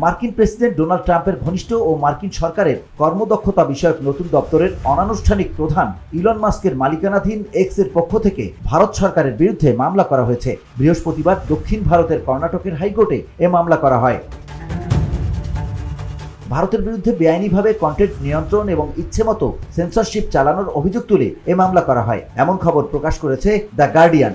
মার্কিন president Donald ট্রাম্পের ঘনিষ্ঠ ও মার্কিন সরকারের কর্মদক্ষতা বিষয়ক নতুন দপ্তরের অনানুষ্ঠানিক প্রধান ইলন মাস্কের মালিকানাধীন এক্সের পক্ষ থেকে ভারত সরকারের বিরুদ্ধে মামলা করা হয়েছে। বৃহস্পতিবার দক্ষিণ ভারতের কর্ণাটকের হাইকোর্টে এ মামলা করা হয়। ভারতের বিরুদ্ধে বেআইনিভাবে কন্টেন্ট নিয়ন্ত্রণ এবং ইচ্ছেমতো সেন্সরশিপ চালানোর অভিযোগ তুলে এ মামলা করা হয়। এমন খবর প্রকাশ করেছে দ্য গার্ডিয়ান।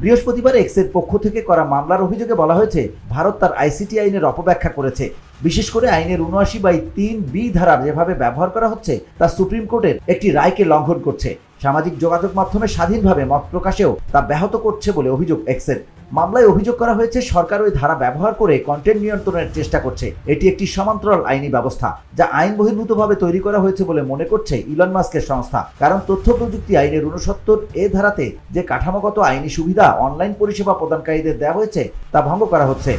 বৃহস্পতিবার এক্সের পক্ষ থেকে করা মামলার অভিযোগে বলা হয়েছে, ভারত তার আইসিটি আইনের অপব্যাখ্যা করেছে। বিশেষ করে আইনের উনআশি বাই তিন বি ধারা যেভাবে ব্যবহার করা হচ্ছে, তা সুপ্রিম কোর্টের একটি রায়কে লঙ্ঘন করছে। সামাজিক যোগাযোগ মাধ্যমে স্বাধীনভাবে মত প্রকাশেও তা ব্যাহত করছে বলে অভিযোগ এক্সের। মামলায় অভিযোগ করা হয়েছে, সরকার ওই ধারা ব্যবহার করে কন্টেন্ট নিয়ন্ত্রণের চেষ্টা করছে। এটি একটি সমান্তরাল আইনি ব্যবস্থা, যা আইন বহির্ভূতভাবে তৈরি করা হয়েছে বলে মনে করছে ইলন মাস্কের সংস্থা। কারণ তথ্য প্রযুক্তি আইনের উনসত্তর এ ধারাতে যে কাঠামোগত আইনি সুবিধা অনলাইন পরিষেবা প্রদানকারীদের দেওয়া হয়েছে, তা ভঙ্গ করা হচ্ছে।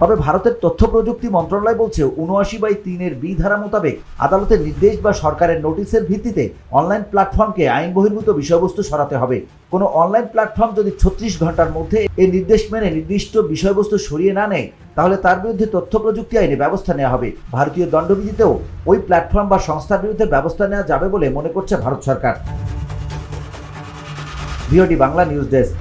তবে ভারতের তথ্য প্রযুক্তি মন্ত্রণালয় বলছে উনআশি বাই তিনের বি ধারা মোতাবেক আদালতের নির্দেশ বা সরকারের নোটিশের ভিত্তিতে অনলাইন প্ল্যাটফর্মকে আইন বহির্ভূত বিষয়বস্তু সরাতে হবে। কোনো অনলাইন প্ল্যাটফর্ম যদি ছত্রিশ ঘণ্টার মধ্যে এই নির্দেশ মেনে নির্দিষ্ট বিষয়বস্তু সরিয়ে না নেয়, তাহলে তার বিরুদ্ধে তথ্য প্রযুক্তি আইনে ব্যবস্থা নেওয়া হবে। ভারতীয় দণ্ডবিধিতেও ওই প্ল্যাটফর্ম বা সংস্থার বিরুদ্ধে ব্যবস্থা নেওয়া যাবে বলে মনে করছে ভারত সরকার। Bangla news desk.